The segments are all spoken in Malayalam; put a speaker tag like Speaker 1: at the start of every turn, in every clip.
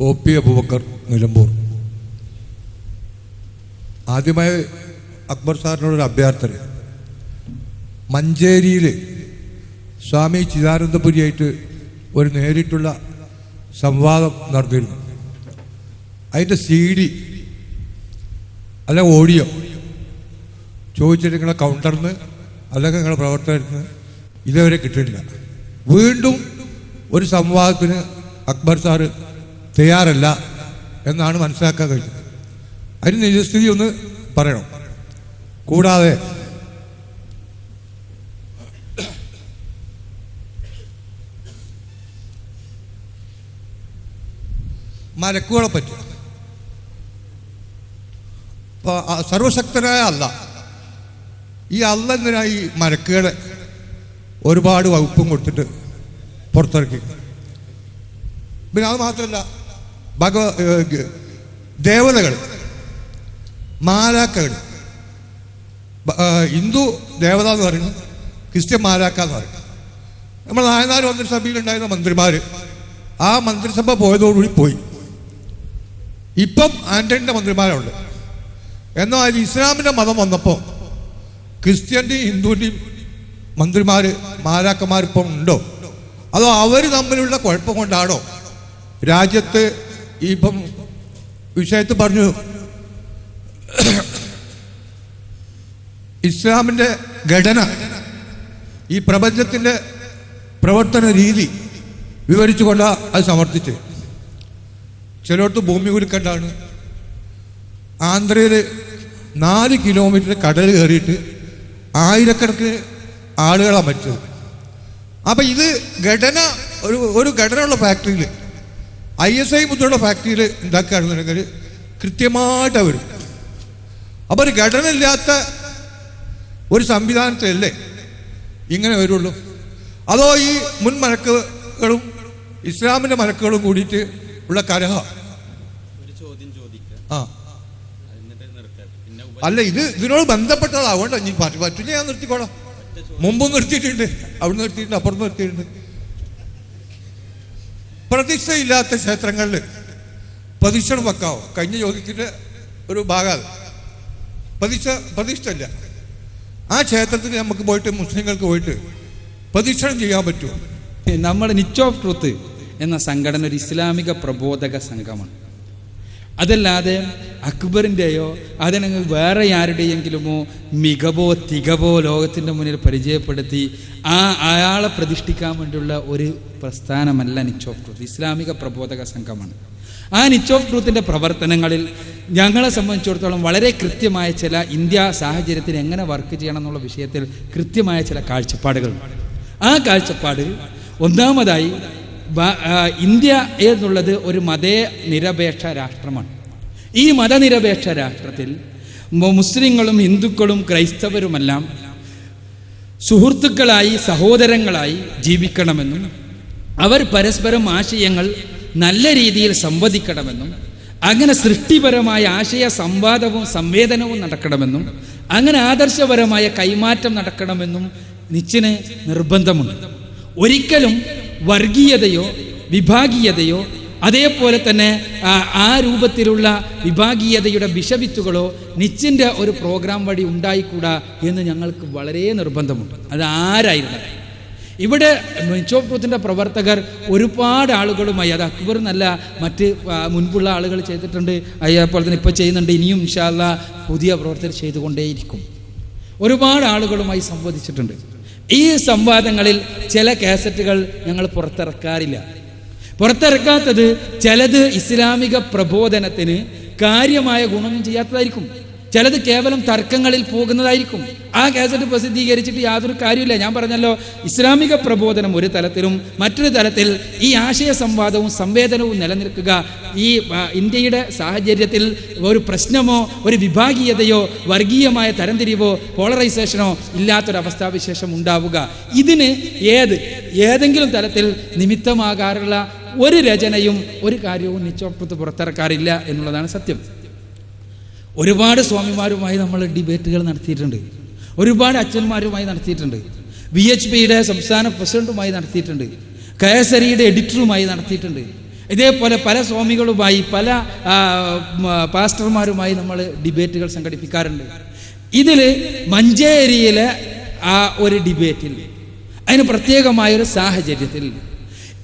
Speaker 1: O P Abubakar Nilambur. ആദ്യമായി അക്ബർ സാറിനോടൊരു അഭ്യർത്ഥന. മഞ്ചേരിയിൽ സ്വാമി ചിദാനന്ദപുരിയായിട്ട് ഒരു നേരിട്ടുള്ള സംവാദം നടന്നിരുന്നു അതിന്റെ സി ഡി അല്ല ഓഡിയോ ചോദിച്ചിട്ട് നിങ്ങളെ കൗണ്ടറിൽ നിന്ന് അല്ലെങ്കിൽ നിങ്ങളെ പ്രവർത്തകരിൽ നിന്ന് ഇതുവരെ കിട്ടിയിട്ടില്ല. വീണ്ടും ഒരു സംവാദത്തിന് അക്ബർ സാറ് തയ്യാറല്ല എന്നാണ് മനസ്സിലാക്കാൻ കഴിഞ്ഞത് അതിന് നിജസ്ഥിതി ഒന്ന് പറയണം. കൂടാതെ മലക്കുകളെ പറ്റി. സർവശക്തനായ അല്ല. ഈ അല്ല എന്തിനാ മലക്കുകളെ ഒരുപാട് വകുപ്പും കൊടുത്തിട്ട് പുറത്തിറക്കി? പിന്നെ അത് മാത്രമല്ല ഭഗവ ദേവതകൾ മാലാക്കകൾ ഹിന്ദു ദേവത എന്ന് പറയുന്നത് ക്രിസ്ത്യൻ മാലാക്ക എന്ന് പറയും നമ്മൾ നായനാർ മന്ത്രിസഭയിലുണ്ടായിരുന്ന മന്ത്രിമാർ ആ മന്ത്രിസഭ പോയതോടുകൂടി പോയി. ഇപ്പം ആന്റണിന്റെ മന്ത്രിമാരുണ്ട്. എന്നാൽ ഇസ്ലാമിന്റെ മതം വന്നപ്പോൾ ക്രിസ്ത്യന്റെയും ഹിന്ദുവിന്റെയും മന്ത്രിമാർ മാലാക്കന്മാരിപ്പം ഉണ്ടോ? അതോ അവർ തമ്മിലുള്ള കുഴപ്പം കൊണ്ടാണോ രാജ്യത്ത് ഇപ്പം വിഷയത്തിൽ പറഞ്ഞു. ഇസ്ലാമിന്റെ ഘടന ഈ പ്രപഞ്ചത്തിന്റെ പ്രവർത്തന രീതി വിവരിച്ചുകൊണ്ട് അത് സമർത്ഥിച്ച് ചിലയിടത്ത് ഭൂമി കുലുക്കണ്ടാണ്. ആന്ധ്രയിൽ നാല് കിലോമീറ്റർ കടൽ കയറിയിട്ട് ആയിരക്കണക്കിന് ആളുകളാണ് മരിച്ചത്. അപ്പം ഇത് ഘടന ഒരു ഒരു ഘടനയുള്ള ഫാക്ടറിയിൽ ഐ എസ് ഐ മുദ്രയുടെ ഫാക്ടറിയിൽ ഉണ്ടാക്കുകയാണെന്നുണ്ടെങ്കിൽ കൃത്യമായിട്ട് അവർ അപ്പോൾ ഒരു ഘടന ഇല്ലാത്ത ഒരു സംവിധാനത്തിലല്ലേ ഇങ്ങനെ വരുള്ളൂ? അതോ ഈ മുൻ മലക്കുകളും ഇസ്ലാമിന്റെ മലക്കുകളും കൂടിയിട്ട് ഉള്ള കലഹ? ആ. അല്ല ഇത് ഇതിനോട് ബന്ധപ്പെട്ടതാണ് അതുകൊണ്ട് പറ്റില്ല ഞാൻ നിർത്തിക്കോളാം. മുമ്പും നിർത്തിയിട്ടുണ്ട് അവിടെ നിർത്തിയിട്ടുണ്ട് അപ്പുറത്ത് നിർത്തിയിട്ടുണ്ട്. പ്രതിഷ്ഠയില്ലാത്ത ക്ഷേത്രങ്ങളിൽ പ്രതിഷ്ഠണം വെക്കാവോ? കഴിഞ്ഞ ചോദ്യത്തിന്റെ ഒരു ഭാഗം പ്രതിഷ്ഠ പ്രതിഷ്ഠ ഇല്ല ആ ക്ഷേത്രത്തിൽ നമുക്ക് പോയിട്ട് മുസ്ലിങ്ങൾക്ക് പോയിട്ട് പ്രതീക്ഷണം ചെയ്യാൻ പറ്റുമോ?
Speaker 2: നമ്മുടെ നിച്ച് ഓഫ് ട്രൂത്ത് എന്ന സംഘടന ഒരു ഇസ്ലാമിക പ്രബോധക സംഘമാണ്. അതല്ലാതെ അക്ബറിന്റെയോ അതിനങ്ങ് വേറെ ആരുടെയെങ്കിലുമോ മികവോ തികവോ ലോകത്തിന്റെ മുന്നിൽ പരിചയപ്പെടുത്തി ആ അയാളെ പ്രതിഷ്ഠിക്കാൻ വേണ്ടിയുള്ള ഒരു പ്രസ്ഥാനമല്ല നിച്ചോഫ് ട്രൂത്ത് ഇസ്ലാമിക പ്രബോധക സംഘമാണ്. ആ നിച്ചോഫ് ട്രൂത്തിന്റെ പ്രവർത്തനങ്ങളിൽ ഞങ്ങളെ സംബന്ധിച്ചിടത്തോളം വളരെ കൃത്യമായ ചില ഇന്ത്യ സാഹചര്യത്തിൽ എങ്ങനെ വർക്ക് ചെയ്യണം എന്നുള്ള വിഷയത്തിൽ കൃത്യമായ ചില കാഴ്ചപ്പാടുകൾ. ആ കാഴ്ചപ്പാട് ഒന്നാമതായി ഇന്ത്യ എന്നുള്ളത് ഒരു മതനിരപേക്ഷ രാഷ്ട്രമാണ്. ഈ മതനിരപേക്ഷ രാഷ്ട്രത്തിൽ മുസ്ലിങ്ങളും ഹിന്ദുക്കളും ക്രൈസ്തവരുമെല്ലാം സുഹൃത്തുക്കളായി സഹോദരങ്ങളായി ജീവിക്കണമെന്നും അവർ പരസ്പരം ആശയങ്ങൾ നല്ല രീതിയിൽ സംവദിക്കണമെന്നും അങ്ങനെ സൃഷ്ടിപരമായ ആശയ സംവാദവും സംവേദനവും നടക്കണമെന്നും അങ്ങനെ ആദർശപരമായ കൈമാറ്റം നടക്കണമെന്നും നിച്ചിന് നിർബന്ധമുണ്ട്. ഒരിക്കലും വർഗീയതയോ വിഭാഗീയതയോ അതേപോലെ തന്നെ ആ, രൂപത്തിലുള്ള വിഭാഗീയതയുടെ വിഷവിത്തുകളോ നിച്ചിന്റെ ഒരു പ്രോഗ്രാം വഴി ഉണ്ടായിക്കൂടാ എന്ന് ഞങ്ങൾക്ക് വളരെ നിർബന്ധമുണ്ട്. അത് ആരായിരുന്നു? ഇവിടെ മിച്ചോപ്പുറത്തിന്റെ പ്രവർത്തകർ ഒരുപാട് ആളുകളുമായി അത് അക്ബർ എന്നല്ല മറ്റ് മുൻപുള്ള ആളുകൾ ചെയ്തിട്ടുണ്ട് അതേപോലെ തന്നെ ഇപ്പോൾ ചെയ്യുന്നുണ്ട് ഇനിയും ഇൻഷാല്ല പുതിയ പ്രവർത്തകർ ചെയ്തുകൊണ്ടേയിരിക്കും. ഒരുപാട് ആളുകളുമായി സംവദിച്ചിട്ടുണ്ട്. ഈ സംവാദങ്ങളിൽ ചില കാസറ്റുകൾ ഞങ്ങൾ പുറത്തിറക്കാറില്ല. പുറത്തിറക്കാത്തത് ചിലത് ഇസ്ലാമിക പ്രബോധനത്തിന് കാര്യമായ ഗുണം ചെയ്യാത്തതായിരിക്കും. ചിലത് കേവലം തർക്കങ്ങളിൽ പോകുന്നതായിരിക്കും. ആ കാസറ്റ് പ്രസിദ്ധീകരിച്ചിട്ട് യാതൊരു കാര്യമില്ല ഞാൻ പറഞ്ഞല്ലോ ഇസ്ലാമിക പ്രബോധനം ഒരു തലത്തിലും മറ്റൊരു തലത്തിൽ ഈ ആശയ സംവാദവും സംവേദനവും നിലനിൽക്കുക ഈ ഇന്ത്യയുടെ സാഹചര്യത്തിൽ ഒരു പ്രശ്നമോ ഒരു വിഭാഗീയതയോ വർഗീയമായ തരംതിരിവോ പോളറൈസേഷനോ ഇല്ലാത്തൊരവസ്ഥാവിശേഷം ഉണ്ടാവുക. ഇതിന് ഏത് ഏതെങ്കിലും തലത്തിൽ നിമിത്തമാകാറുള്ള ഒരു രചനയും ഒരു കാര്യവും നിശ്ചോപ്പത്ത് പുറത്തിറക്കാറില്ല എന്നുള്ളതാണ് സത്യം. ഒരുപാട് സ്വാമിമാരുമായി നമ്മൾ ഡിബേറ്റുകൾ നടത്തിയിട്ടുണ്ട്. ഒരുപാട് അച്ഛന്മാരുമായി നടത്തിയിട്ടുണ്ട്. വി എച്ച് പിയുടെ സംസ്ഥാന പ്രസിഡന്റുമായി നടത്തിയിട്ടുണ്ട്. കെ എസ് അരിയുടെ എഡിറ്ററുമായി നടത്തിയിട്ടുണ്ട്. ഇതേപോലെ പല സ്വാമികളുമായി പല പാസ്റ്റർമാരുമായി നമ്മൾ ഡിബേറ്റുകൾ സംഘടിപ്പിക്കാറുണ്ട്. ഇതിൽ മഞ്ചേരിയിലെ ആ ഒരു ഡിബേറ്റിൽ അതിന് പ്രത്യേകമായൊരു സാഹചര്യത്തിൽ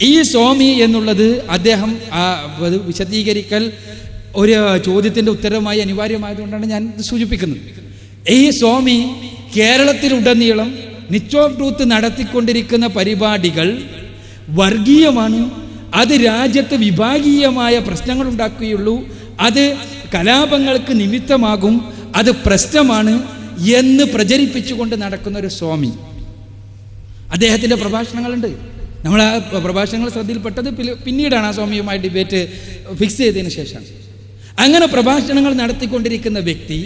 Speaker 2: ഈ സ്വാമി എന്നുള്ളത് അദ്ദേഹം വിശദീകരിക്കൽ ഒരു ചോദ്യത്തിന്റെ ഉത്തരമായി അനിവാര്യമായതുകൊണ്ടാണ് ഞാൻ സൂചിപ്പിക്കുന്നത്. ഈ സ്വാമി കേരളത്തിലുടനീളം നിച്ച് ഓഫ് ട്രൂത്ത് നടത്തിക്കൊണ്ടിരിക്കുന്ന പരിപാടികൾ വർഗീയമാണ്. അത് രാജ്യത്ത് വിഭാഗീയമായ പ്രശ്നങ്ങൾ ഉണ്ടാക്കുകയുള്ളൂ അത് കലാപങ്ങൾക്ക് നിമിത്തമാകും. അത് പ്രശ്നമാണ് എന്ന് പ്രചരിപ്പിച്ചുകൊണ്ട് നടക്കുന്ന ഒരു സ്വാമി. അദ്ദേഹത്തിന്റെ പ്രഭാഷണങ്ങളുണ്ട്. നമ്മൾ ആ പ്രഭാഷണങ്ങൾ ശ്രദ്ധയിൽപ്പെട്ടത് പിന്നീടാണ് ആ സ്വാമിയുമായി ഡിബേറ്റ് ഫിക്സ് ചെയ്തതിന് ശേഷം. അങ്ങനെ പ്രഭാഷണങ്ങൾ നടത്തിക്കൊണ്ടിരിക്കുന്ന വ്യക്തി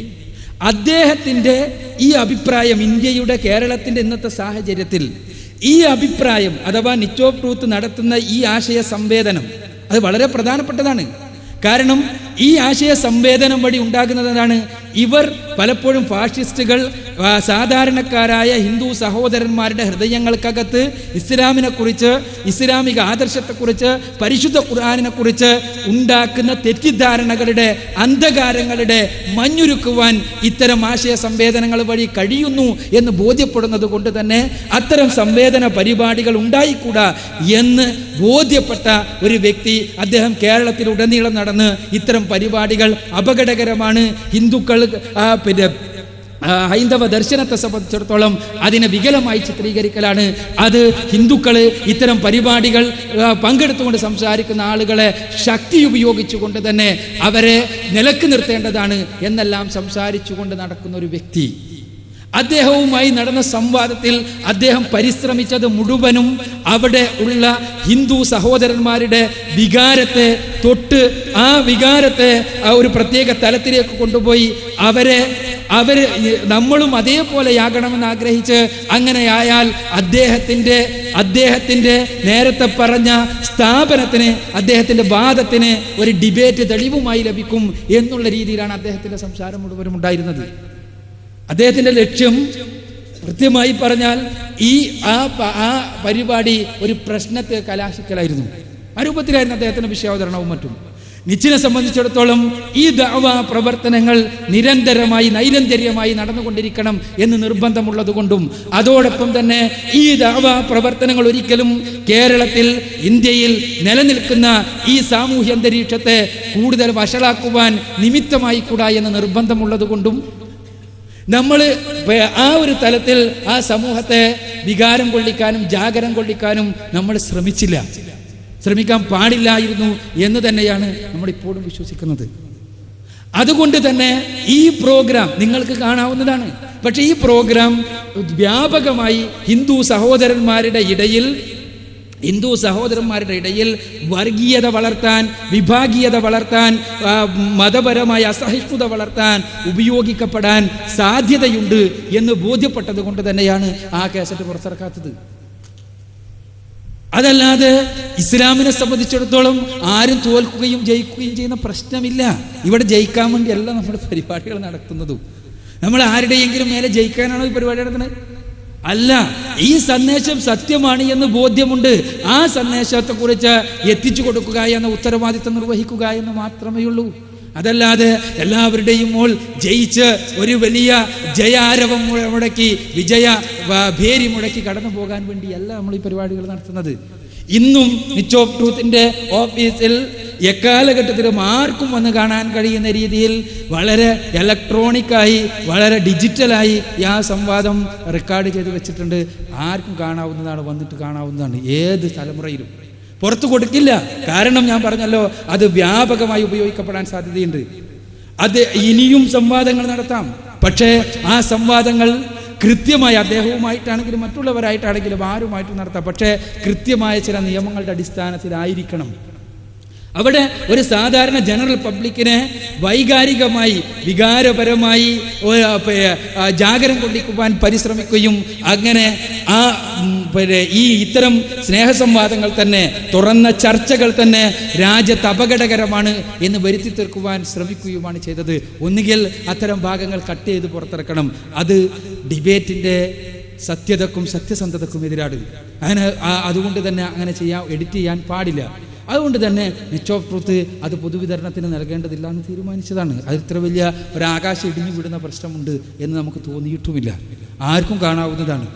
Speaker 2: അദ്ദേഹത്തിന്റെ ഈ അഭിപ്രായം ഇന്ത്യയുടെ കേരളത്തിന്റെ ഇന്നത്തെ സാഹചര്യത്തിൽ ഈ അഭിപ്രായം അഥവാ നിച്ചോ ട്രൂത്ത് നടത്തുന്ന ഈ ആശയ സംവേദനം അത് വളരെ പ്രധാനപ്പെട്ടതാണ്. കാരണം ഈ ആശയ സംവേദനം വഴി ഉണ്ടാകുന്നതാണ് ഇവർ പലപ്പോഴും ഫാഷിസ്റ്റുകൾ സാധാരണക്കാരായ ഹിന്ദു സഹോദരന്മാരുടെ ഹൃദയങ്ങൾക്കകത്ത് ഇസ്ലാമിനെ കുറിച്ച് ഇസ്ലാമിക ആദർശത്തെക്കുറിച്ച് പരിശുദ്ധ ഖുർആാനിനെ കുറിച്ച് ഉണ്ടാക്കുന്ന തെറ്റിദ്ധാരണകളുടെ അന്ധകാരങ്ങളുടെ മഞ്ഞുരുക്കുവാൻ ഇത്തരം ആശയ സംവേദനങ്ങൾ വഴി കഴിയുന്നു എന്ന് ബോധ്യപ്പെടുന്നത് കൊണ്ട് തന്നെ അത്തരം സംവേദന പരിപാടികൾ ഉണ്ടായിക്കൂടാ എന്ന് ബോധ്യപ്പെട്ട ഒരു വ്യക്തി അദ്ദേഹം കേരളത്തിലുടനീളം നടന്ന് ഇത്തരം പരിപാടികൾ അപകടകരമാണ്. ഹിന്ദുക്കൾ പിന്നെ ഹൈന്ദവ ദർശനത്തെ സംബന്ധിച്ചിടത്തോളം അതിനെ വികലമായി ചിത്രീകരിക്കലാണ്. അത് ഹിന്ദുക്കൾ ഇത്തരം പരിപാടികൾ പങ്കെടുത്തുകൊണ്ട് സംസാരിക്കുന്ന ആളുകളെ ശക്തി ഉപയോഗിച്ചുകൊണ്ട് തന്നെ അവരെ നിലയ്ക്ക് നിർത്തേണ്ടതാണ് എന്നെല്ലാം സംസാരിച്ചുകൊണ്ട് നടക്കുന്ന ഒരു വ്യക്തി. അദ്ദേഹവുമായി നടന്ന സംവാദത്തിൽ അദ്ദേഹം പരിശ്രമിച്ചത് മുഴുവനും അവിടെ ഉള്ള ഹിന്ദു സഹോദരന്മാരുടെ വികാരത്തെ തൊട്ട് ആ വികാരത്തെ ഒരു പ്രത്യേക തലത്തിലേക്ക് കൊണ്ടുപോയി. അവരെ അവർ നമ്മളും അതേപോലെയാകണമെന്ന് ആഗ്രഹിച്ച് അങ്ങനെയായാൽ അദ്ദേഹത്തിന്റെ അദ്ദേഹത്തിന്റെ നേരത്തെ പറഞ്ഞ സ്ഥാപനത്തിന് അദ്ദേഹത്തിന്റെ വാദത്തിന് ഒരു ഡിബേറ്റ് തെളിവുമായി ലഭിക്കും എന്നുള്ള രീതിയിലാണ് അദ്ദേഹത്തിന്റെ സംസാരം മുഴുവനും ഉണ്ടായിരുന്നത്. അദ്ദേഹത്തിന്റെ ലക്ഷ്യം കൃത്യമായി പറഞ്ഞാൽ ഈ ആ ആ പരിപാടി ഒരു പ്രശ്നത്തെ കലാശിക്കലായിരുന്നു. ആ രൂപത്തിലായിരുന്നു അദ്ദേഹത്തിന്റെ വിഷയാവതരണവും മറ്റും. നിച്ചിനെ സംബന്ധിച്ചിടത്തോളം ഈ ദാവ പ്രവർത്തനങ്ങൾ നിരന്തരമായി നൈരന്തര്യമായി നടന്നുകൊണ്ടിരിക്കണം എന്ന് നിർബന്ധമുള്ളതുകൊണ്ടും അതോടൊപ്പം തന്നെ ഈ ദാവ പ്രവർത്തനങ്ങൾ ഒരിക്കലും കേരളത്തിൽ ഇന്ത്യയിൽ നിലനിൽക്കുന്ന ഈ സാമൂഹ്യ അന്തരീക്ഷത്തെ കൂടുതൽ വഷളാക്കുവാൻ നിമിത്തമായി കൂടാ എന്ന് നിർബന്ധമുള്ളത് കൊണ്ടും നമ്മൾ ആ ഒരു തലത്തിൽ ആ സമൂഹത്തെ വികാരം കൊള്ളിക്കാനും ജാഗരം കൊള്ളിക്കാനും നമ്മൾ ശ്രമിച്ചില്ല. ശ്രമിക്കാൻ പാടില്ലായിരുന്നു എന്ന് തന്നെയാണ് നമ്മളിപ്പോഴും വിശ്വസിക്കുന്നത്. അതുകൊണ്ട് തന്നെ ഈ പ്രോഗ്രാം നിങ്ങൾക്ക് കാണാവുന്നതാണ്. പക്ഷേ ഈ പ്രോഗ്രാം വ്യാപകമായി ഹിന്ദു സഹോദരന്മാരുടെ ഇടയിൽ ഹിന്ദു സഹോദരന്മാരുടെ ഇടയിൽ വർഗീയത വളർത്താൻ വിഭാഗീയത വളർത്താൻ മതപരമായ അസഹിഷ്ണുത വളർത്താൻ ഉപയോഗിക്കപ്പെടാൻ സാധ്യതയുണ്ട് എന്ന് ബോധ്യപ്പെട്ടത് കൊണ്ട് തന്നെയാണ് ആ കേസറ്റ് പുറത്തിറക്കാത്തത്. അതല്ലാതെ ഇസ്ലാമിനെ സംബന്ധിച്ചിടത്തോളം ആരും തോൽക്കുകയും ജയിക്കുകയും ചെയ്യുന്ന പ്രശ്നമില്ല. ഇവിടെ ജയിക്കാൻ വേണ്ടിയല്ല നമ്മുടെ പരിപാടികൾ നടത്തുന്നതും. നമ്മൾ ആരുടെയെങ്കിലും മേലെ ജയിക്കാനാണോ ഈ പരിപാടി നടത്തുന്നത്? അല്ല ഈ സന്ദേശം സത്യമാണ് എന്ന് ബോധ്യമുണ്ട്. ആ സന്ദേശത്തെക്കുറിച്ച് എത്തിച്ചു കൊടുക്കുക എന്ന ഉത്തരവാദിത്തം നിർവഹിക്കുക എന്ന് മാത്രമേ ഉള്ളൂ. അതല്ലാതെ എല്ലാവരുടെയും മോൾ ജയിച്ച് ഒരു വലിയ ജയാരവം മുടക്കി വിജയ ഭേരി മുടക്കി കടന്നു പോകാൻ വേണ്ടിയല്ല നമ്മൾ ഈ പരിപാടികൾ നടത്തുന്നത്. ഇന്നും മിച്ച് ഓഫ് ട്രൂത്തിന്റെ ഓഫീസിൽ എക്കാലഘട്ടത്തിലും ആർക്കും വന്ന് കാണാൻ കഴിയുന്ന രീതിയിൽ വളരെ ഇലക്ട്രോണിക്കായി വളരെ ഡിജിറ്റലായി ആ സംവാദം റെക്കോർഡ് ചെയ്ത് വെച്ചിട്ടുണ്ട്. ആർക്കും കാണാവുന്നതാണ് വന്നിട്ട് കാണാവുന്നതാണ് ഏത് തലമുറയിലും. പുറത്തു കൊടുക്കില്ല. കാരണം ഞാൻ പറഞ്ഞല്ലോ അത് വ്യാപകമായി ഉപയോഗിക്കപ്പെടാൻ സാധ്യതയുണ്ട്. അത് ഇനിയും സംവാദങ്ങൾ നടത്താം. പക്ഷേ ആ സംവാദങ്ങൾ കൃത്യമായി അദ്ദേഹവുമായിട്ടാണെങ്കിലും മറ്റുള്ളവരായിട്ടാണെങ്കിലും ആരുമായിട്ടും നടത്താം. പക്ഷേ കൃത്യമായ ചില നിയമങ്ങളുടെ അടിസ്ഥാനത്തിലായിരിക്കണം. അവിടെ ഒരു സാധാരണ ജനറൽ പബ്ലിക്കിനെ വൈകാരികമായി വികാരപരമായി ജാഗരം കൊള്ളിക്കുവാൻ പരിശ്രമിക്കുകയും അങ്ങനെ ആ പിന്നെ ഈ ഇത്തരം സ്നേഹസംവാദങ്ങൾ തന്നെ തുറന്ന ചർച്ചകൾ തന്നെ രാജ്യത്ത് അപകടകരമാണ് എന്ന് വരുത്തി തീർക്കുവാൻ ശ്രമിക്കുകയുമാണ് ചെയ്തത്. ഒന്നുകിൽ അത്തരം ഭാഗങ്ങൾ കട്ട് ചെയ്ത് പുറത്തിറക്കണം. അത് ഡിബേറ്റിന്റെ സത്യതക്കും സത്യസന്ധതക്കും എതിരാണ്. അങ്ങനെ അതുകൊണ്ട് തന്നെ അങ്ങനെ ചെയ്യാൻ എഡിറ്റ് ചെയ്യാൻ പാടില്ല. അതുകൊണ്ട് തന്നെ മിച്ച് ഓഫ് ട്രൂത്ത് അത് പൊതുവിതരണത്തിന് നൽകേണ്ടതില്ല എന്ന് തീരുമാനിച്ചതാണ്. അത് ഇത്ര വലിയ ഒരു ആകാശം ഇടിഞ്ഞു വിടുന്ന പ്രശ്നമുണ്ട് എന്ന് നമുക്ക് തോന്നിയിട്ടുമില്ല. ആർക്കും കാണാവുന്നതാണ്.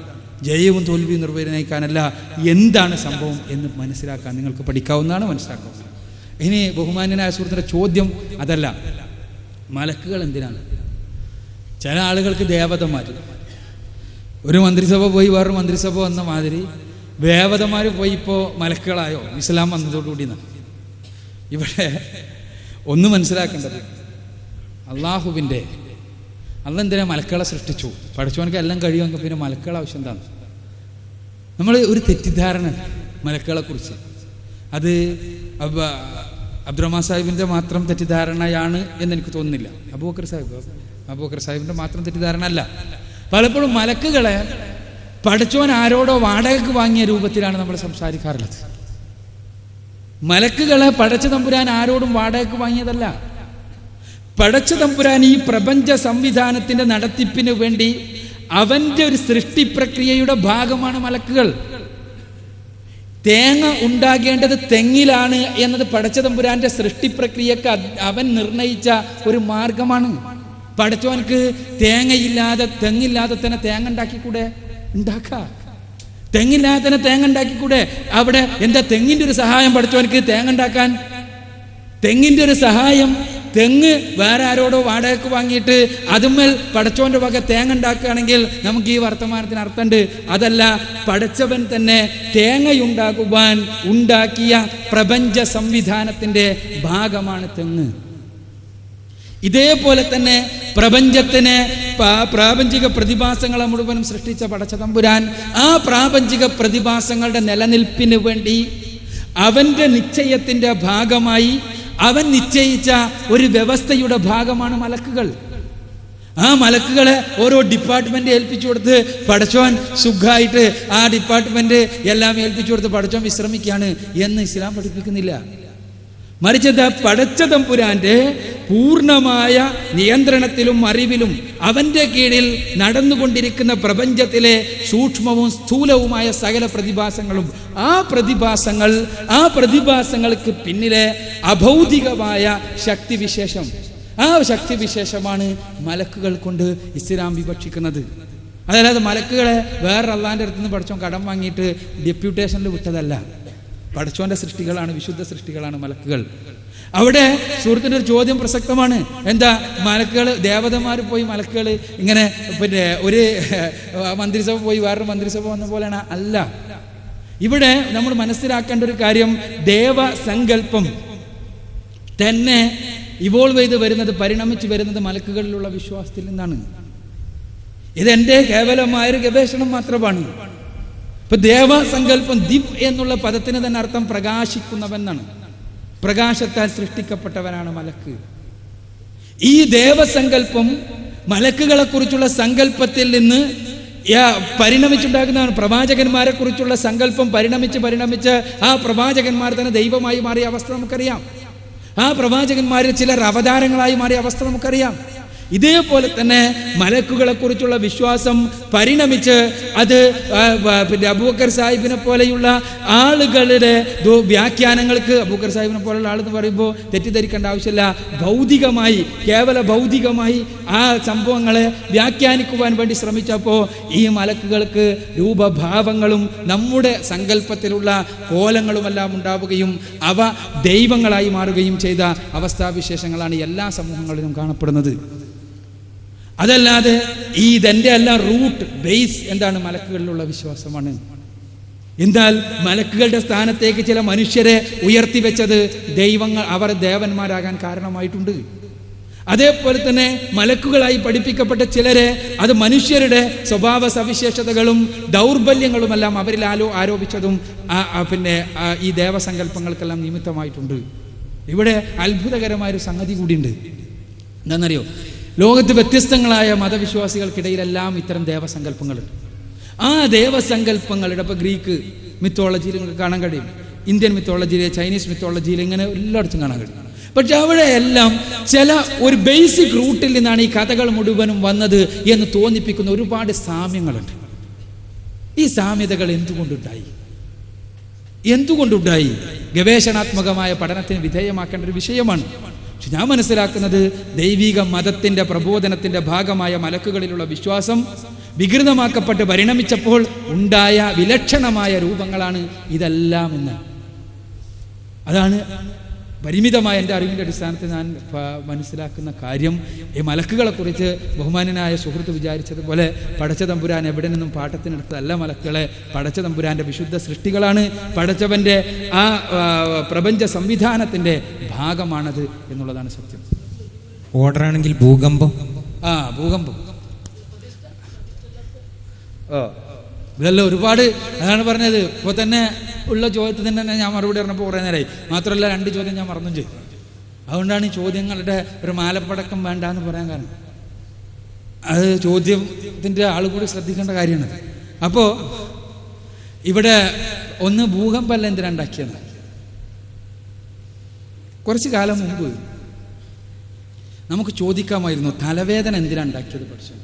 Speaker 2: ജയവും തോൽവിയും നിർവചനയിക്കാനല്ല എന്താണ് സംഭവം എന്ന് മനസ്സിലാക്കാൻ നിങ്ങൾക്ക് പഠിക്കാവുന്നതാണ് മനസ്സിലാക്കാവുന്നത് ഇനി ബഹുമാന്യനായ സുഹൃത്തിന്റെ ചോദ്യം അതല്ല. മലക്കുകൾ എന്തിനാണ്? ചില ആളുകൾക്ക് ദേവതന്മാർ ഒരു മന്ത്രിസഭ പോയി വേറൊരു മന്ത്രിസഭ വന്ന മാതിരി ദേവതന്മാർ പോയി ഇപ്പോൾ മലക്കുകളായോ? ഇസ്ലാം വന്നതോടുകൂടി. ഇവിടെ ഒന്ന് മനസ്സിലാക്കേണ്ടത് അള്ളാഹുവിന്റെ അള്ള എന്തിനാ മലക്കുകളെ സൃഷ്ടിച്ചു? പഠിച്ചവനക്ക് എല്ലാം കഴിയുമെങ്കിൽ പിന്നെ മലക്കുകൾ ആവശ്യം എന്താണ്? നമ്മൾ ഒരു തെറ്റിദ്ധാരണ മലക്കുകളെ കുറിച്ച് അത് അബ്ദുറഹ്മാൻ സാഹിബിന്റെ മാത്രം തെറ്റിദ്ധാരണയാണ് എന്ന് എനിക്ക് തോന്നുന്നില്ല. അബൂബക്കർ സാഹിബ് അബൂബക്കർ സാഹിബിന്റെ മാത്രം തെറ്റിദ്ധാരണ അല്ല. പലപ്പോഴും മലക്കുകളെ പഠിച്ചോൻ ആരോടോ വാടകയ്ക്ക് വാങ്ങിയ രൂപത്തിലാണ് നമ്മൾ സംസാരിക്കാറുള്ളത്. മലക്കുകളെ പടച്ച തമ്പുരാൻ ആരോടും വാടകയ്ക്ക് വാങ്ങിയതല്ല. പടച്ച തമ്പുരാൻ ഈ പ്രപഞ്ച സംവിധാനത്തിന്റെ നടത്തിപ്പിന് വേണ്ടി അവന്റെ ഒരു സൃഷ്ടി പ്രക്രിയയുടെ ഭാഗമാണ് മലക്കുകൾ. തേങ്ങ ഉണ്ടാകേണ്ടത് തെങ്ങിലാണ് എന്നത് പടച്ച തമ്പുരാന്റെ സൃഷ്ടി പ്രക്രിയക്ക് അവൻ നിർണയിച്ച ഒരു മാർഗമാണ്. പടച്ചവനക്ക് തേങ്ങയില്ലാതെ തെങ്ങില്ലാതെ തന്നെ തേങ്ങ ഉണ്ടാക്കിക്കൂടെ? ഉണ്ടാക്ക. തെങ്ങില്ലാതെ തന്നെ തേങ്ങ ഉണ്ടാക്കിക്കൂടെ? അവിടെ എന്താ തെങ്ങിന്റെ ഒരു സഹായം പഠിച്ചവനക്ക് തേങ്ങ ഉണ്ടാക്കാൻ? തെങ്ങിന്റെ ഒരു സഹായം തെങ്ങ് വേറെ ആരോടോ വാടകയ്ക്ക് വാങ്ങിയിട്ട് അതുമ്മൽ പടച്ചോന്റെ വക തേങ്ങ ഉണ്ടാക്കുകയാണെങ്കിൽ നമുക്ക് ഈ വർത്തമാനത്തിന് അർത്ഥമുണ്ട്. അതല്ല പടച്ചവൻ തന്നെ തേങ്ങയുണ്ടാക്കുവാൻ ഉണ്ടാക്കിയ പ്രപഞ്ച സംവിധാനത്തിന്റെ ഭാഗമാണ് തെങ്ങ്. ഇതേപോലെ തന്നെ പ്രപഞ്ചത്തിന് പ്രാപഞ്ചിക പ്രതിഭാസങ്ങളെ മുഴുവനും സൃഷ്ടിച്ച പടച്ച തമ്പുരാൻ ആ പ്രാപഞ്ചിക പ്രതിഭാസങ്ങളുടെ നിലനിൽപ്പിന് വേണ്ടി അവന്റെ നിശ്ചയത്തിന്റെ ഭാഗമായി അവൻ നിശ്ചയിച്ച ഒരു വ്യവസ്ഥയുടെ ഭാഗമാണ് മലക്കുകൾ. ആ മലക്കുകളെ ഓരോ ഡിപ്പാർട്ട്മെന്റ് ഏൽപ്പിച്ചു കൊടുത്ത് പഠിച്ചോൻ സുഖമായിട്ട് ആ ഡിപ്പാർട്ട്മെന്റ് എല്ലാം ഏൽപ്പിച്ചു കൊടുത്ത് പഠിച്ചോൻ വിശ്രമിക്കുകയാണ് എന്ന് ഇസ്ലാം പഠിപ്പിക്കുന്നില്ല. മറിച്ചത് പടച്ച തമ്പുരാന്റെ പൂർണമായ നിയന്ത്രണത്തിലും അറിവിലും അവന്റെ കീഴിൽ നടന്നുകൊണ്ടിരിക്കുന്ന പ്രപഞ്ചത്തിലെ സൂക്ഷ്മവും സ്ഥൂലവുമായ സകല പ്രതിഭാസങ്ങളും ആ പ്രതിഭാസങ്ങൾ ആ പ്രതിഭാസങ്ങൾക്ക് പിന്നിലെ അഭൗതികമായ ശക്തിവിശേഷം. ആ ശക്തിവിശേഷമാണ് മലക്കുകൾ കൊണ്ട് ഇസ്ലാം വിവക്ഷിക്കുന്നത്. അതല്ലാതെ മലക്കുകളെ വേറെ അള്ളാന്റെ അടുത്ത് നിന്ന് പഠിച്ചോ കടം വാങ്ങിയിട്ട് ഡെപ്യൂട്ടേഷനിൽ വിട്ടതല്ല. പടച്ചോന്റെ സൃഷ്ടികളാണ് വിശുദ്ധ സൃഷ്ടികളാണ് മലക്കുകൾ. അവിടെ സുഹൃത്തിന്റെ ഒരു ചോദ്യം പ്രസക്തമാണ്. എന്താ? മലക്കുകൾ ദേവതമാർ പോയി മലക്കുകൾ ഇങ്ങനെ പിന്നെ ഒരു മന്ത്രിസഭ പോയി വേറൊരു മന്ത്രിസഭ വന്ന പോലെയാണ്. അല്ല. ഇവിടെ നമ്മൾ മനസ്സിലാക്കേണ്ട ഒരു കാര്യം ദേവസങ്കല്പം. തന്നെ ഇവോൾവ് ചെയ്ത് വരുന്നത് പരിണമിച്ച് വരുന്നത് മലക്കുകളിലുള്ള വിശ്വാസത്തിൽ നിന്നാണ്. ഇതെന്റെ കേവലമായൊരു ഗവേഷണം മാത്രമാണ്. ഇപ്പൊ ദേവസങ്കല്പം ദിവ് എന്നുള്ള പദത്തിന് തന്നെ അർത്ഥം പ്രകാശിക്കുന്നവൻ എന്നാണ് പ്രകാശത്താൽ സൃഷ്ടിക്കപ്പെട്ടവനാണ് മലക്ക്. ഈ ദേവസങ്കല്പം മലക്കുകളെ കുറിച്ചുള്ള സങ്കല്പത്തിൽ നിന്ന് പരിണമിച്ചുണ്ടാകുന്നതാണ്. പ്രവാചകന്മാരെ കുറിച്ചുള്ള സങ്കല്പം പരിണമിച്ച് പരിണമിച്ച് ആ പ്രവാചകന്മാർ തന്നെ ദൈവമായി മാറിയ അവസ്ഥ നമുക്കറിയാം. ആ പ്രവാചകന്മാരിൽ ചിലർ അവതാരങ്ങളായി മാറിയ അവസ്ഥ നമുക്കറിയാം. ഇതേപോലെ തന്നെ മലക്കുകളെ കുറിച്ചുള്ള വിശ്വാസം പരിണമിച്ച് അത് പിന്നെ അബൂക്കർ സാഹിബിനെ പോലെയുള്ള ആളുകളുടെ വ്യാഖ്യാനങ്ങൾക്ക് അബൂബക്കർ സാഹിബിനെ പോലെയുള്ള ആളെന്ന് പറയുമ്പോൾ തെറ്റിദ്ധരിക്കേണ്ട ആവശ്യമില്ല. ഭൗതികമായി കേവല ഭൗതികമായി ആ സംഭവങ്ങളെ വ്യാഖ്യാനിക്കുവാൻ വേണ്ടി ശ്രമിച്ചപ്പോൾ ഈ മലക്കുകൾക്ക് രൂപഭാവങ്ങളും നമ്മുടെ സങ്കല്പത്തിലുള്ള കോലങ്ങളുമെല്ലാം ഉണ്ടാവുകയും അവ ദൈവങ്ങളായി മാറുകയും ചെയ്ത അവസ്ഥാവിശേഷങ്ങളാണ് എല്ലാ സമൂഹങ്ങളിലും കാണപ്പെടുന്നത്. അതല്ലാതെ ഈ ഇതെന്റെ എല്ലാം റൂട്ട് ബേസ് എന്താണ് മലക്കുകളിലുള്ള വിശ്വാസമാണ്. എന്നാൽ മലക്കുകളുടെ സ്ഥാനത്തേക്ക് ചില മനുഷ്യരെ ഉയർത്തി വെച്ചത് ദൈവങ്ങൾ അവർ ദേവന്മാരാകാൻ കാരണമായിട്ടുണ്ട്. അതേപോലെ തന്നെ മലക്കുകളായി പഠിപ്പിക്കപ്പെട്ട ചിലരെ അത് മനുഷ്യരുടെ സ്വഭാവ സവിശേഷതകളും ദൗർബല്യങ്ങളുമെല്ലാം അവരിൽ ആലോ ആരോപിച്ചതും പിന്നെ ഈ ദേവസങ്കല്പങ്ങൾക്കെല്ലാം നിമിത്തമായിട്ടുണ്ട്. ഇവിടെ അത്ഭുതകരമായൊരു സംഗതി കൂടിയുണ്ട്. എന്താണെന്നറിയോ? ലോകത്ത് വ്യത്യസ്തങ്ങളായ മതവിശ്വാസികൾക്കിടയിലെല്ലാം ഇത്തരം ദേവസങ്കല്പങ്ങളുണ്ട്. ആ ദേവസങ്കല്പങ്ങളുടെ ഇപ്പോൾ ഗ്രീക്ക് മിത്തോളജിയിൽ നിങ്ങൾക്ക് കാണാൻ കഴിയും. ഇന്ത്യൻ മിത്തോളജിയിൽ ചൈനീസ് മിത്തോളജിയിൽ ഇങ്ങനെ എല്ലായിടത്തും കാണാൻ കഴിയും. പക്ഷെ അവിടെ എല്ലാം ചില ഒരു ബേസിക് റൂട്ടിൽ നിന്നാണ് ഈ കഥകൾ മുഴുവനും വന്നത് എന്ന് തോന്നിപ്പിക്കുന്ന ഒരുപാട് സാമ്യങ്ങളുണ്ട്. ഈ സാമ്യതകൾ എന്തുകൊണ്ടുണ്ടായി? എന്തുകൊണ്ടുണ്ടായി? ഗവേഷണാത്മകമായ പഠനത്തിന് വിധേയമാക്കേണ്ട ഒരു വിഷയമാണ് പക്ഷെ ഞാൻ മനസ്സിലാക്കുന്നത് ദൈവിക മതത്തിന്റെ പ്രബോധനത്തിന്റെ ഭാഗമായ മലക്കുകളിലുള്ള വിശ്വാസം വികൃതമാക്കപ്പെട്ട് പരിണമിച്ചപ്പോൾ ഉണ്ടായ വിലക്ഷണമായ രൂപങ്ങളാണ് ഇതെല്ലാം എന്ന് അതാണ് പരിമിതമായ എന്റെ അറിവിന്റെ അടിസ്ഥാനത്തിൽ ഞാൻ മനസ്സിലാക്കുന്ന കാര്യം ഈ മലക്കുകളെക്കുറിച്ച് ബഹുമാനനായ സുഹൃത്ത് വിചാരിച്ചതുപോലെ പടച്ച തമ്പുരാൻ എവിടെ നിന്നും പാട്ടത്തിനെടുത്തതല്ല മലക്കുകളെ. പടച്ച തമ്പുരാന്റെ വിശുദ്ധ സൃഷ്ടികളാണ് പടച്ചവന്റെ ആ പ്രപഞ്ച സംവിധാനത്തിന്റെ ഭാഗമാണത് എന്നുള്ളതാണ് സത്യം.
Speaker 3: ഓർഡറാണെങ്കിൽ ഭൂകമ്പം.
Speaker 2: ആ ഭൂകമ്പം. ഓ ഇതെല്ലാം ഒരുപാട് അതാണ് പറഞ്ഞത്. ഇപ്പോൾ തന്നെ ഉള്ള ചോദ്യത്തിന് തന്നെ ഞാൻ മറുപടി പറഞ്ഞപ്പോൾ കുറേ നേരമായി. മാത്രമല്ല രണ്ട് ചോദ്യം ഞാൻ മറന്നും ചെയ്തു. അതുകൊണ്ടാണ് ഈ ചോദ്യങ്ങളുടെ ഒരു മാലപ്പടക്കം വേണ്ട എന്ന് പറയാൻ കാരണം. അത് ചോദ്യത്തിന്റെ ആൾ കൂടി ശ്രദ്ധിക്കേണ്ട കാര്യമാണ് അപ്പോൾ ഇവിടെ ഒന്ന് ഭൂകമ്പല്ല എന്തിനാ ഉണ്ടാക്കിയത് കുറച്ച് കാലം മുമ്പ് നമുക്ക് ചോദിക്കാമായിരുന്നു തലവേദന എന്തിനാ ഉണ്ടാക്കിയത് പഠിച്ചു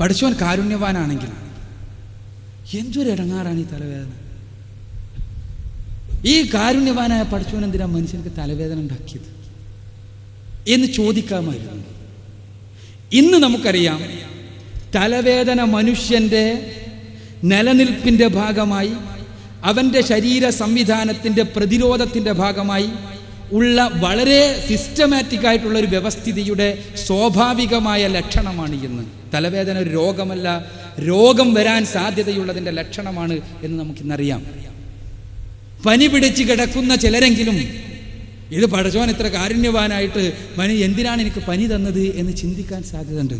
Speaker 2: പഠിച്ചവൻ കാരുണ്യവാനാണെങ്കിൽ എന്തൊരു ഇടങ്ങാറാണ് ഈ തലവേദന? ഈ കാരുണ്യവാനായ പഠിച്ചവൻ എന്തിനാ മനുഷ്യനക്ക് തലവേദന ഉണ്ടാക്കിയത്? എന്ന് ചോദിക്കാമായിരുന്നു ഇന്ന് നമുക്കറിയാം തലവേദന മനുഷ്യന്റെ നിലനിൽപ്പിന്റെ ഭാഗമായി അവന്റെ ശരീര സംവിധാനത്തിന്റെ പ്രതിരോധത്തിന്റെ ഭാഗമായി ഉള്ള വളരെ സിസ്റ്റമാറ്റിക് ആയിട്ടുള്ള ഒരു വ്യവസ്ഥിതിയുടെ സ്വാഭാവികമായ ലക്ഷണമാണ് ഇന്ന്. തലവേദന ഒരു രോഗമല്ല രോഗം വരാൻ സാധ്യതയുള്ളതിന്റെ ലക്ഷണമാണ് എന്ന് നമുക്കിന്നറിയാം. പനി പിടിച്ച് കിടക്കുന്ന ചിലരെങ്കിലും ഇത് പഠിച്ചവൻ ഇത്ര കാരുണ്യവാനായിട്ട് പനി എന്തിനാണ് എനിക്ക് പനി തന്നത് എന്ന് ചിന്തിക്കാൻ സാധ്യതയുണ്ട്.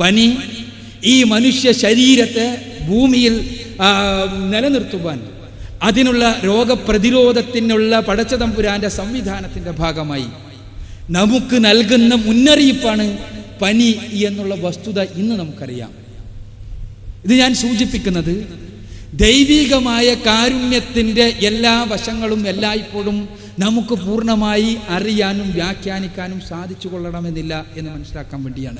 Speaker 2: പനി ഈ മനുഷ്യ ശരീരത്തെ ഭൂമിയിൽ നിലനിർത്തുവാൻ അതിനുള്ള രോഗപ്രതിരോധത്തിനുള്ള പടച്ചതമ്പുരാന്റെ സംവിധാനത്തിന്റെ ഭാഗമായി നമുക്ക് നൽകുന്ന മുന്നറിയിപ്പാണ് പനി എന്നുള്ള വസ്തുത ഇന്ന് നമുക്കറിയാം. ഇത് ഞാൻ സൂചിപ്പിക്കുന്നത്. ദൈവികമായ കാരുണ്യത്തിന്റെ എല്ലാ വശങ്ങളും എല്ലായ്പ്പോഴും നമുക്ക് പൂർണമായി അറിയാനും വ്യാഖ്യാനിക്കാനും സാധിച്ചു കൊള്ളണമെന്നില്ല എന്ന് മനസ്സിലാക്കാൻ വേണ്ടിയാണ്.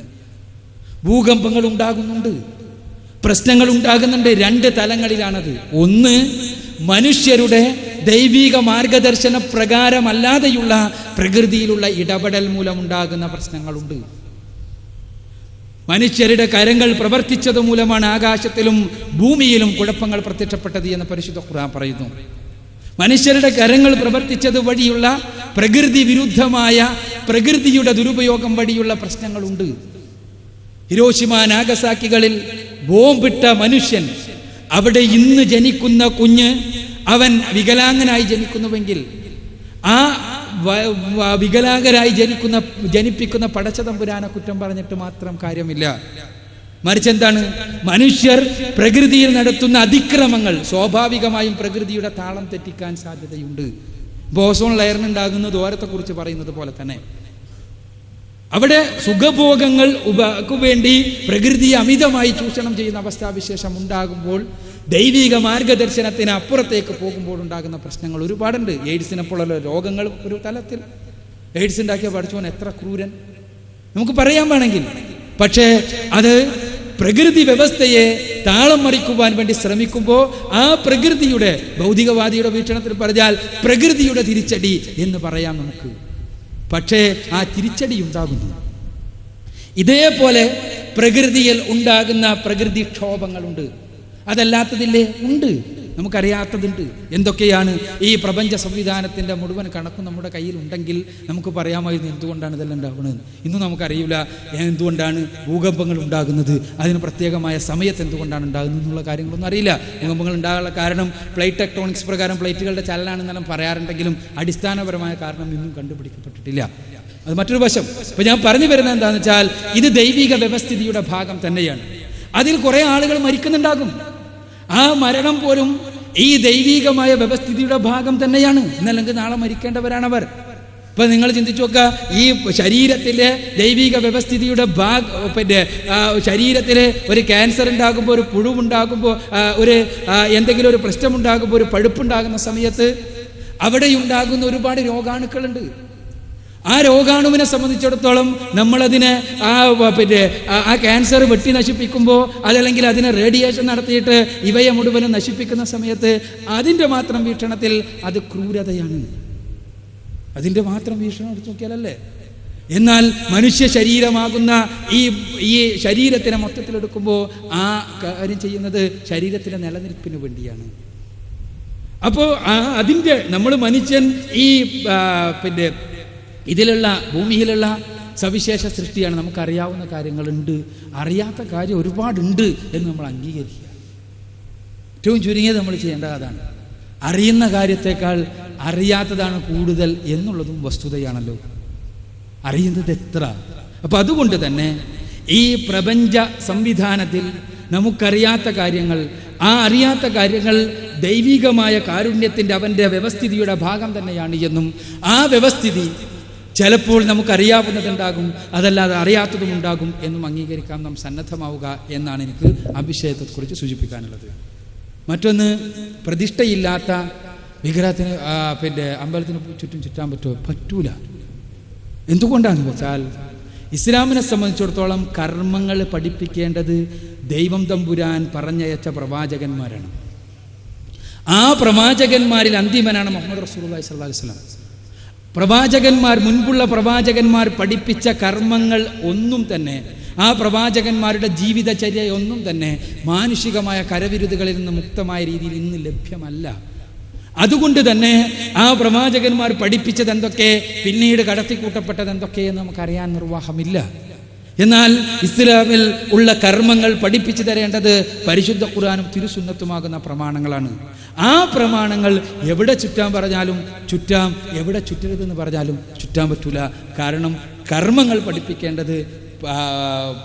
Speaker 2: ഭൂകമ്പങ്ങൾ ഉണ്ടാകുന്നുണ്ട്. പ്രശ്നങ്ങൾ ഉണ്ടാകുന്നുണ്ട് രണ്ട് തലങ്ങളിലാണത്. ഒന്ന് മനുഷ്യരുടെ ദൈവിക മാർഗദർശന പ്രകാരമല്ലാതെയുള്ള പ്രകൃതിയിലുള്ള ഇടപെടൽ മൂലമുണ്ടാകുന്ന പ്രശ്നങ്ങളുണ്ട്. മനുഷ്യരുടെ കരങ്ങൾ പ്രവർത്തിച്ചത് മൂലമാണ് ആകാശത്തിലും ഭൂമിയിലും കുഴപ്പങ്ങൾ പ്രത്യക്ഷപ്പെട്ടത് എന്ന് പരിശുദ്ധ ഖുർആൻ പറയുന്നു. മനുഷ്യരുടെ കരങ്ങൾ പ്രവർത്തിച്ചത് വഴിയുള്ള പ്രകൃതി വിരുദ്ധമായ പ്രകൃതിയുടെ ദുരുപയോഗം വഴിയുള്ള പ്രശ്നങ്ങളുണ്ട്. ഹിരോഷിമ നാഗസാക്കികളിൽ ബോംബിട്ട മനുഷ്യൻ അവിടെ ഇന്ന് ജനിക്കുന്ന കുഞ്ഞ് അവൻ വികലാംഗനായി ജനിക്കുന്നുവെങ്കിൽ ആ വികലാംഗരായി ജനിക്കുന്ന ജനിപ്പിക്കുന്ന പടച്ച തമ്പുരാനെ കുറ്റം പറഞ്ഞിട്ട് മാത്രം കാര്യമില്ല. മറിച്ച് എന്താണ്? മനുഷ്യർ പ്രകൃതിയിൽ നടത്തുന്ന അതിക്രമങ്ങൾ സ്വാഭാവികമായും പ്രകൃതിയുടെ താളം തെറ്റിക്കാൻ സാധ്യതയുണ്ട്. ബോസോൺ ലെയറിനുണ്ടാകുന്ന ദോരത്തെക്കുറിച്ച് പറയുന്നത് പോലെ തന്നെ. അവിടെ സുഖഭോഗങ്ങൾ വേണ്ടി പ്രകൃതിയെ അമിതമായി ചൂഷണം ചെയ്യുന്ന അവസ്ഥാവിശേഷം ഉണ്ടാകുമ്പോൾ ദൈവിക മാർഗദർശനത്തിന് അപ്പുറത്തേക്ക് പോകുമ്പോൾ ഉണ്ടാകുന്ന പ്രശ്നങ്ങൾ ഒരുപാടുണ്ട്. എയ്ഡ്സിനെ പോലുള്ള രോഗങ്ങൾ ഒരു തലത്തിൽ. എയ്ഡ്സ് ഉണ്ടാക്കിയ പഠിച്ചവൻ എത്ര ക്രൂരൻ? നമുക്ക് പറയാൻ വേണമെങ്കിൽ പക്ഷേ അത് പ്രകൃതി വ്യവസ്ഥയെ താളം മറിക്കുവാൻ വേണ്ടി ശ്രമിക്കുമ്പോൾ ആ പ്രകൃതിയുടെ ഭൗതികവാദിയുടെ വീക്ഷണത്തിൽ പറഞ്ഞാൽ പ്രകൃതിയുടെ തിരിച്ചടി എന്ന് പറയാം നമുക്ക്. പക്ഷേ ആ തിരിച്ചടി ഉണ്ടാകുന്നു. ഇതേപോലെ പ്രകൃതിയിൽ ഉണ്ടാകുന്ന പ്രകൃതിക്ഷോഭങ്ങളുണ്ട് അതല്ലാത്തതില്ലേ? ഉണ്ട്. നമുക്കറിയാത്തതുണ്ട്. എന്തൊക്കെയാണ്? ഈ പ്രപഞ്ച സംവിധാനത്തിന്റെ മുഴുവൻ കണക്കും നമ്മുടെ കയ്യിൽ ഉണ്ടെങ്കിൽ നമുക്ക് പറയാമായിരുന്നു എന്തുകൊണ്ടാണ് ഇതെല്ലാം ഉണ്ടാകുന്നത് ഇന്നും നമുക്കറിയില്ല എന്തുകൊണ്ടാണ് ഭൂകമ്പങ്ങൾ ഉണ്ടാകുന്നത്. അതിന് പ്രത്യേകമായ സമയത്ത് എന്തുകൊണ്ടാണ് ഉണ്ടാകുന്നത് എന്നുള്ള കാര്യങ്ങളൊന്നും അറിയില്ല. ഭൂകമ്പങ്ങൾ ഉണ്ടാകാനുള്ള കാരണം പ്ലേറ്റ് ടെക്ടോണിക്സ് പ്രകാരം പ്ലേറ്റുകളുടെ ചലനാണെന്നെല്ലാം പറയാറുണ്ടെങ്കിലും അടിസ്ഥാനപരമായ കാരണം ഇന്നും കണ്ടുപിടിക്കപ്പെട്ടിട്ടില്ല. അത് മറ്റൊരു വശം. ഇപ്പൊ ഞാൻ പറഞ്ഞു വരുന്നത് എന്താണെന്ന് വെച്ചാൽ ഇത് ദൈവിക വ്യവസ്ഥിതിയുടെ ഭാഗം തന്നെയാണ്. അതിൽ കുറേ ആളുകൾ മരിക്കുന്നുണ്ടാകും. ആ മരണം പോലും ഈ ദൈവീകമായ വ്യവസ്ഥിതിയുടെ ഭാഗം തന്നെയാണ്. ഇന്നല്ലെങ്കിൽ നാളെ മരിക്കേണ്ടവരാണ് അവർ ഇപ്പൊ നിങ്ങൾ ചിന്തിച്ചു നോക്കുക ഈ ശരീരത്തിലെ ദൈവിക വ്യവസ്ഥിതിയുടെ ഭാഗ പിന്നെ ശരീരത്തിൽ ഒരു ക്യാൻസർ ഉണ്ടാകുമ്പോൾ ഒരു പുഴുവുണ്ടാകുമ്പോൾ ഒരു എന്തെങ്കിലും ഒരു പ്രശ്നമുണ്ടാകുമ്പോൾ ഒരു പഴുപ്പുണ്ടാകുന്ന സമയത്ത് അവിടെ ഉണ്ടാകുന്ന ഒരുപാട് രോഗാണുക്കളുണ്ട്. ആ രോഗാണുവിനെ സംബന്ധിച്ചിടത്തോളം നമ്മളതിനെ ആ പിന്നെ ആ- ക്യാൻസർ വെട്ടി നശിപ്പിക്കുമ്പോൾ അതല്ലെങ്കിൽ അതിനെ റേഡിയേഷൻ നടത്തിയിട്ട് ഇവയെ മുഴുവനും നശിപ്പിക്കുന്ന സമയത്ത് അതിന്റെ മാത്രം വീക്ഷണത്തിൽ അത് ക്രൂരതയാണ്. അതിന്റെ മാത്രം വീക്ഷണം എടുത്തു നോക്കിയാലല്ലേ? എന്നാൽ മനുഷ്യ ശരീരമാകുന്ന ഈ ഈ ശരീരത്തിനെ മൊത്തത്തിലെടുക്കുമ്പോൾ ആ കാര്യം ചെയ്യുന്നത് ശരീരത്തിന്റെ നിലനിൽപ്പിന് വേണ്ടിയാണ്. അപ്പോൾ അതിന്റെ നമ്മൾ മനുഷ്യൻ ഈ പിന്നെ ഇതിലുള്ള ഭൂമിയിലുള്ള സവിശേഷ സൃഷ്ടിയാണ് നമുക്കറിയാവുന്ന കാര്യങ്ങളുണ്ട്. അറിയാത്ത കാര്യം ഒരുപാടുണ്ട് എന്ന് നമ്മൾ അംഗീകരിക്കുക. ഏറ്റവും ചുരുങ്ങിയത് നമ്മൾ ചെയ്യേണ്ടത് അതാണ്. അറിയുന്ന കാര്യത്തേക്കാൾ അറിയാത്തതാണ് കൂടുതൽ എന്നുള്ളതും വസ്തുതയാണല്ലോ. അറിയുന്നത് എത്ര? അപ്പം അതുകൊണ്ട് തന്നെ ഈ പ്രപഞ്ച സംവിധാനത്തിൽ നമുക്കറിയാത്ത കാര്യങ്ങൾ ആ അറിയാത്ത കാര്യങ്ങൾ ദൈവികമായ കാരുണ്യത്തിന്റെ അവന്റെ വ്യവസ്ഥിതിയുടെ ഭാഗം തന്നെയാണ് എന്നും ആ വ്യവസ്ഥിതി ചിലപ്പോൾ നമുക്കറിയാവുന്നതുണ്ടാകും അതല്ലാതെ അറിയാത്തതും ഉണ്ടാകും എന്നും അംഗീകരിക്കാൻ നാം സന്നദ്ധമാവുക എന്നാണ് എനിക്ക് അഭിഷേകത്തെക്കുറിച്ച് സൂചിപ്പിക്കാനുള്ളത്. മറ്റൊന്ന് പ്രതിഷ്ഠയില്ലാത്ത വിഗ്രഹത്തിന് പിന്നെ അമ്പലത്തിന് ചുറ്റും ചുറ്റാൻ പറ്റുമോ? പറ്റൂല. എന്തുകൊണ്ടാണെന്ന് വെച്ചാൽ ഇസ്ലാമിനെ സംബന്ധിച്ചിടത്തോളം കർമ്മങ്ങൾ പഠിപ്പിക്കേണ്ടത് ദൈവം തമ്പുരാൻ പറഞ്ഞയച്ച പ്രവാചകന്മാരാണ്. ആ പ്രവാചകന്മാരിൽ അന്തിമനാണ് മുഹമ്മദ് റസൂൽ അള്ളഹി അലൈഹി വസല്ലം. പ്രവാചകന്മാർ മുൻപുള്ള പ്രവാചകന്മാർ പഠിപ്പിച്ച കർമ്മങ്ങൾ ഒന്നും തന്നെ ആ പ്രവാചകന്മാരുടെ ജീവിതചര്യയൊന്നും തന്നെ മാനുഷികമായ കരവിരുതുകളിൽ നിന്ന് മുക്തമായ രീതിയിൽ ഇന്ന് ലഭ്യമല്ല. അതുകൊണ്ട് തന്നെ ആ പ്രവാചകന്മാർ പഠിപ്പിച്ചത് എന്തൊക്കെ പിന്നീട് കടത്തിക്കൂട്ടപ്പെട്ടത് എന്തൊക്കെയെന്ന് നമുക്കറിയാൻ നിർവാഹമില്ല. എന്നാൽ ഇസ്ലാമിൽ ഉള്ള കർമ്മങ്ങൾ പഠിപ്പിച്ചു തരേണ്ടത് പരിശുദ്ധ ഖുർആാനും തിരുസുന്നത്തുമാകുന്ന പ്രമാണങ്ങളാണ്. ആ പ്രമാണങ്ങൾ എവിടെ ചുറ്റാൻ പറഞ്ഞാലും ചുറ്റാം എവിടെ ചുറ്റരുതെന്ന് പറഞ്ഞാലും ചുറ്റാൻ പറ്റൂല. കാരണം കർമ്മങ്ങൾ പഠിപ്പിക്കേണ്ടത്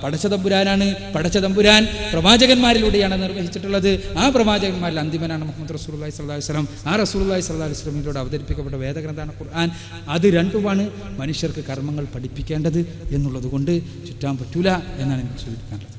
Speaker 2: പടച്ചതമ്പുരാനാണ്. പടച്ചതമ്പുരാൻ പ്രവാചകന്മാരിലൂടെയാണ് നിർവഹിച്ചിട്ടുള്ളത്. ആ പ്രവാചകന്മാരിൽ അന്തിമനാണ് മുഹമ്മദ് റസൂലുള്ളാഹി സ്വല്ലല്ലാഹി അലൈഹി വസല്ലം. ആ റസൂലുള്ളാഹി സ്വല്ലല്ലാഹി അലൈഹി വസല്ലമിലൂടെ അവതരിപ്പിക്കപ്പെട്ട വേദഗ്രന്ഥമാണ് ഖുർആൻ. അത് രണ്ടുമാണ് മനുഷ്യർക്ക് കർമ്മങ്ങൾ പഠിപ്പിക്കേണ്ടത് എന്നുള്ളത് കൊണ്ട് ചുറ്റാൻ പറ്റൂല എന്നാണ് എനിക്ക് സൂചിപ്പിക്കാനുള്ളത്.